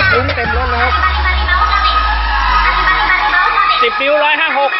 ้ลุ้งเต็มรถเลยครับสิบนิ้วร้อยห้าหก